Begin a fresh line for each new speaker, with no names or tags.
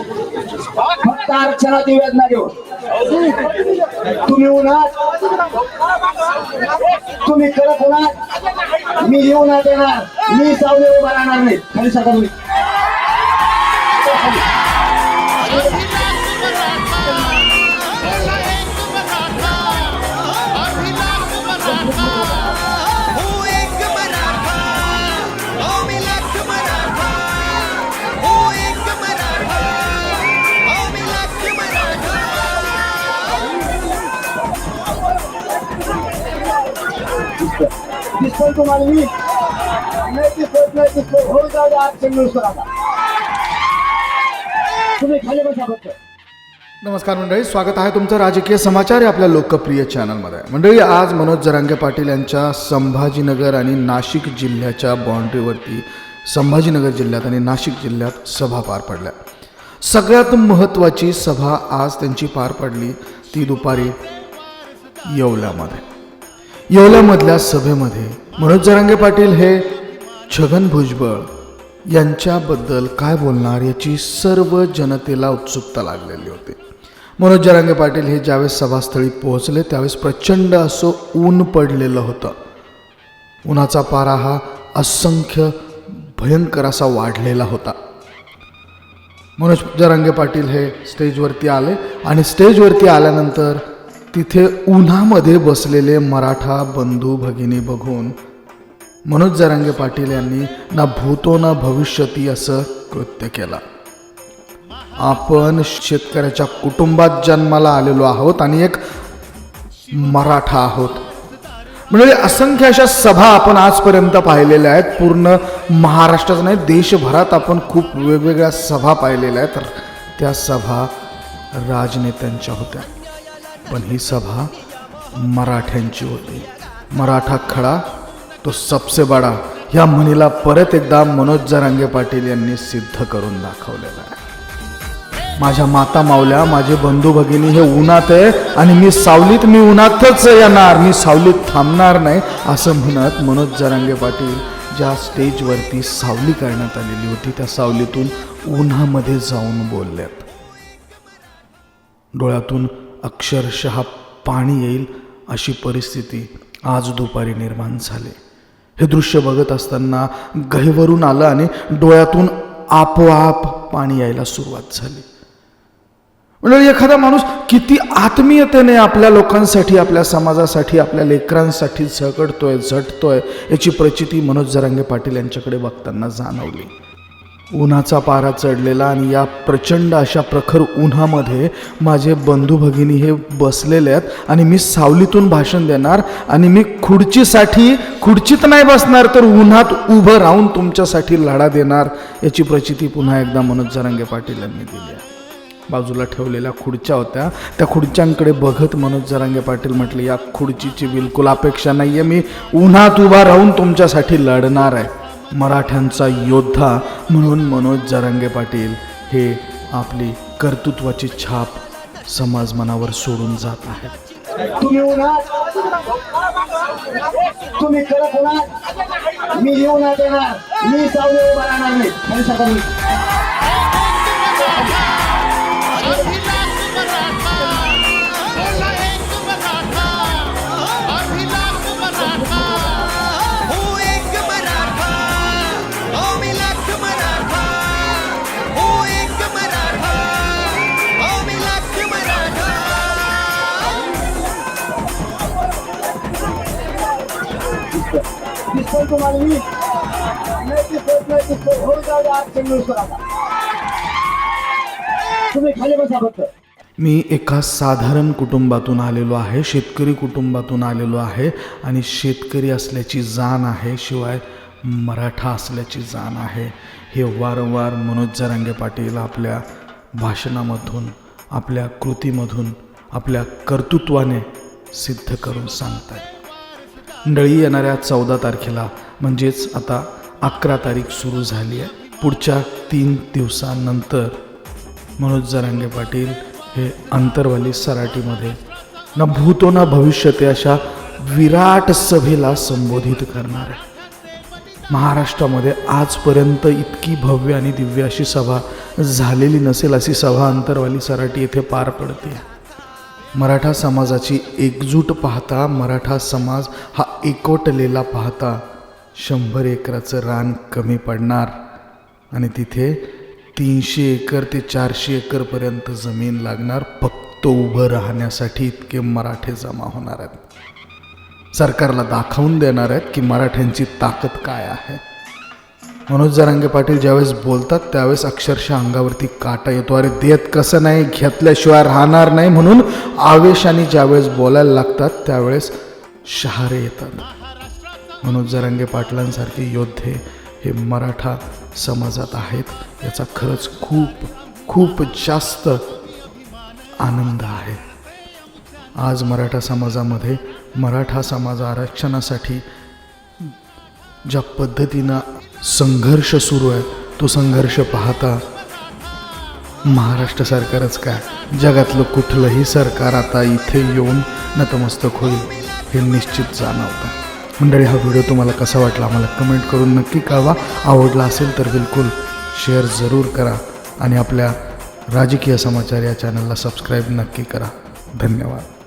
फक्त आरक्षणाची वेदना घेऊन तुम्ही उन्हात तुम्ही कडक उन्हात मी येऊ ना देणार मी सावले उभा राहणार नाही. खाली सका तुम्ही दिसतोय तुम्हाला मी नाही दिसत नाही दिसतोय हो जाऊ द्या आरक्षण आता तुम्ही खाली बसा फक्त
नमस्कार मंडळी स्वागत आहे तुमचं राजकीय समाचार या आपल्या लोकप्रिय चॅनलमध्ये मंडळी आज मनोज जरांगे पाटील यांच्या संभाजीनगर आणि नाशिक जिल्ह्याच्या बाँड्रीवरती संभाजीनगर जिल्ह्यात आणि नाशिक जिल्ह्यात सभा पार पडल्या. सगळ्यात महत्त्वाची सभा आज त्यांची पार पडली ती दुपारी येवल्यामध्ये. येवल्यामधल्या सभेमध्ये मनोज जरांगे पाटील हे छगन भुजबळ यांच्याबद्दल काय बोलणार याची सर्व जनतेला उत्सुकता लागलेली होती. मनोज जरांगे पाटील हे ज्यावेळेस सभास्थळी पोहोचले त्यावेळेस प्रचंड असं ऊन पडलेलं होतं. उन्हाचा पारा हा असंख्य भयंकर असा वाढलेला होता. मनोज जरांगे पाटील हे स्टेजवरती आले आणि स्टेजवरती आल्यानंतर तिथे उन्हामध्ये बसलेले मराठा बंधू भगिनी बघून मनोज जरांगे पाटील यांनी ना भूतो ना भविष्यती असं कृत्य केलं. आपण शेतकऱ्याच्या कुटुंबात जन्माला आलेलो आहोत आणि एक मराठा आहोत. म्हणजे असंख्य अशा सभा आपण आजपर्यंत पाहिलेल्या आहेत. पूर्ण महाराष्ट्रात नाही देशभरात आपण खूप वेगवेगळ्या सभा पाहिलेल्या आहेत. तर त्या सभा राजनेत्यांच्या होत्या. पण ही सभा मराठ्यांची होती. मराठा खडा तो सबसे बडा. ह्या म्हणीला परत एकदा मनोज जरांगे पाटील यांनी सिद्ध करून दाखवलेला आहे. माझ्या माता मावल्या माझे बंधू भगिनी हे उन्हात आहे आणि मी सावलीत मी उन्हातच येणार. मी सावलीत थांबणार नाही असं म्हणत मनोज जरांगे पाटील ज्या स्टेजवरती सावली करण्यात आलेली होती त्या सावलीतून उन्हामध्ये जाऊन बोलल्यात डोळ्यातून अक्षरशः पाणी येईल अशी परिस्थिती आज दुपारी निर्माण झाली. हे दृश्य बघत असताना गहिवरून आलं आणि डोळ्यातून आपोआप पाणी यायला सुरुवात झाली. म्हणजे एखादा माणूस किती आत्मीयतेने आपल्या लोकांसाठी आपल्या समाजासाठी आपल्या लेकरांसाठी झगडतोय झटतोय याची प्रचिती मनोज जरांगे पाटील यांच्याकडे बघताना जाणवली. उन्हाचा पारा चढलेला आणि या प्रचंड अशा प्रखर उन्हामध्ये माझे बंधू भगिनी हे बसलेले आहेत आणि मी सावलीतून भाषण देणार आणि मी खुर्चीसाठी खुर्चीत नाही बसणार तर उन्हात उभं राहून तुमच्यासाठी लढा देणार याची प्रचिती पुन्हा एकदा मनोज जरांगे पाटील यांनी दिली आहे. बाजूला ठेवलेल्या खुर्च्या होत्या. त्या खुर्च्यांकडे बघत मनोज जरांगे पाटील म्हटले या खुर्चीची बिलकुल अपेक्षा नाही आहे मी उन्हात उभा राहून तुमच्यासाठी लढणार आहे. मराठ्यांचा योद्धा म्हणून मनोज जरांगे पाटील हे आपली कर्तृत्वाची छाप समाज मनावर सोडून जात आहेत.
तुम्ही तुम्ही कडक उन्हात मी येऊ ना देणार मी सावली उभा राहणार नाही. तुम्हाला मी नाही हो जाऊ तुम्ही खाली बसा फक्त
मी एका साधारण कुटुंबातून आलेलो आहे शेतकरी कुटुंबातून आलेलो आहे आणि शेतकरी असल्याची जाण आहे शिवाय मराठा असल्याची जाण आहे. हे वारंवार मनोज जरांगे पाटील आपल्या भाषणामधून आपल्या कृतीमधून आपल्या कर्तृत्वाने सिद्ध करून सांगतात डळी येणाऱ्या चौदा तारखेला म्हणजेच आता अकरा तारीख सुरू झाली आहे. पुढच्या तीन दिवसानंतर मनोज जरांगे पाटील हे अंतरवाली सराटीमध्ये ना भूतो ना भविष्यते अशा विराट सभेला संबोधित करणार आहे. महाराष्ट्रामध्ये आजपर्यंत इतकी भव्य आणि दिव्य अशी सभा झालेली नसेल अशी सभा अंतरवाली सराटी येथे पार पडते. मराठा समाजाची एकजूट पाहता मराठा समाज हा एकवटलेला पाहता शंभर एकराचं रान कमी पडणार. आणि तिथे तीनशे एकर ते चारशे एकरपर्यंत जमीन लागणार फक्त उभं राहण्यासाठी इतके मराठे जमा होणार आहेत. सरकारला दाखवून देणार आहेत की मराठ्यांची ताकद काय आहे. मनोज जरांगे पाटील ज्यावेळेस बोलतात त्यावेळेस अक्षरशः अंगावरती काटा येतो. अरे देत कसं नाही घेतल्याशिवाय राहणार नाही म्हणून आवेशाने ज्यावेळेस बोलायला लागतात त्यावेळेस शहारे येतात. मनोज जरांगे पाटलांसारखे योद्धे हे मराठा समाजात आहेत. याचा खरंच खूप खूप जास्त आनंद आहे. आज मराठा समाजामध्ये मराठा समाज आरक्षणासाठी ज्या पद्धतीनं संघर्ष सुरू आहे. तो संघर्ष पाहता महाराष्ट्र सरकारच काय? जगातलं कुठलंही सरकार आता इथे येऊन नतमस्तक होईल हे निश्चित जाणवतं. मंडळी हा व्हिडिओ तुम्हाला कसा वाटला आम्हाला कमेंट करून नक्की कळवा. आवडला असेल तर बिलकुल शेअर जरूर करा आणि आपल्या राजकीय समाचार या चॅनलला सबस्क्राईब नक्की करा. धन्यवाद.